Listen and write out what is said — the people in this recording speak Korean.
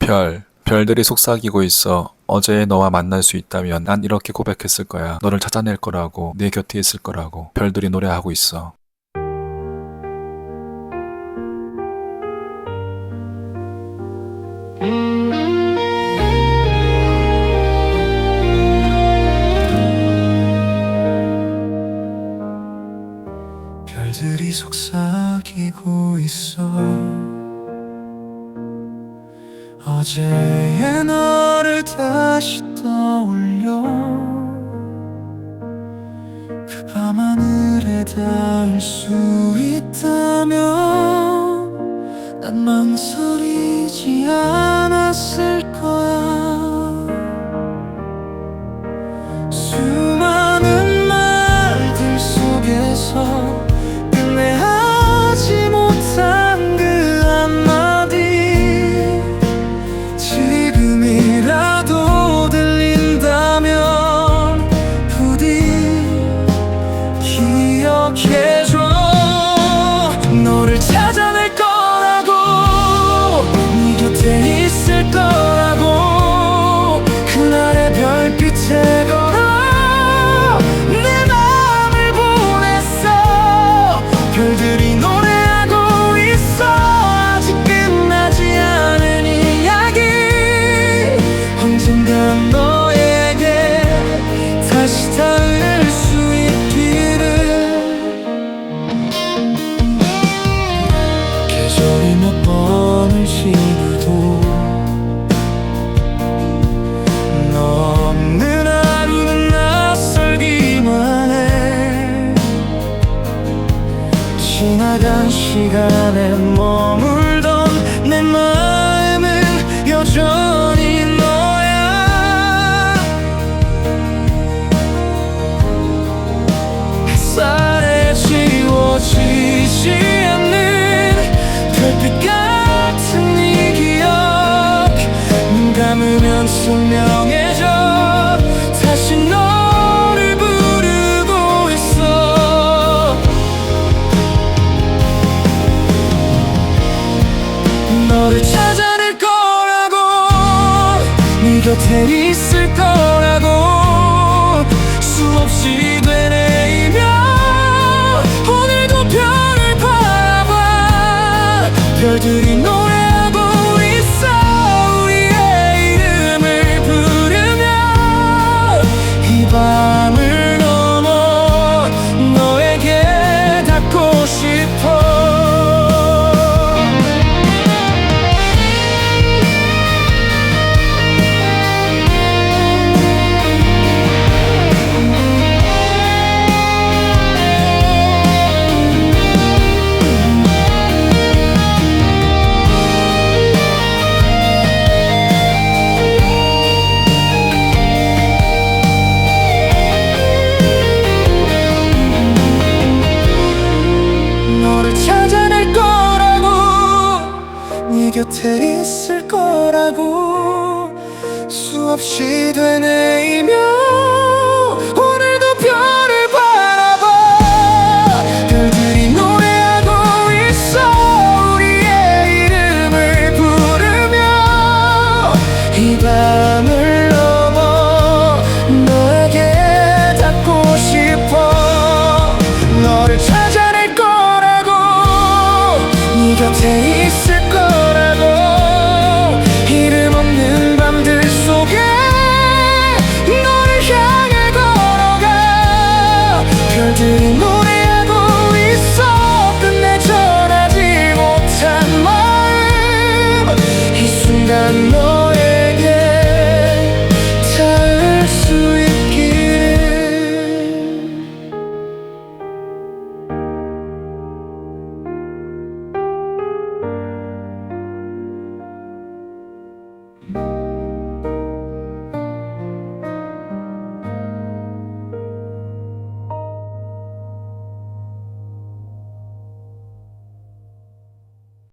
별, 별들이 속삭이고 있어. 어제의 너와 만날 수 있다면 난 이렇게 고백했을 거야. 너를 찾아낼 거라고, 내 곁에 있을 거라고. 별들이 노래하고 있어. 별들이 속삭이고 있어 어제의 너를 다시 떠올려. 그 밤하늘에 닿을 수 있다면 난 망설이지 않았을 거야 지나간 시간에 머물던 내 마음은 여전히 곁에 있을 거라고 수없이 되뇌이며 오늘도 별을 바라봐. 별들이 노 네 곁에 있을 거라고 수없이 되뇌이며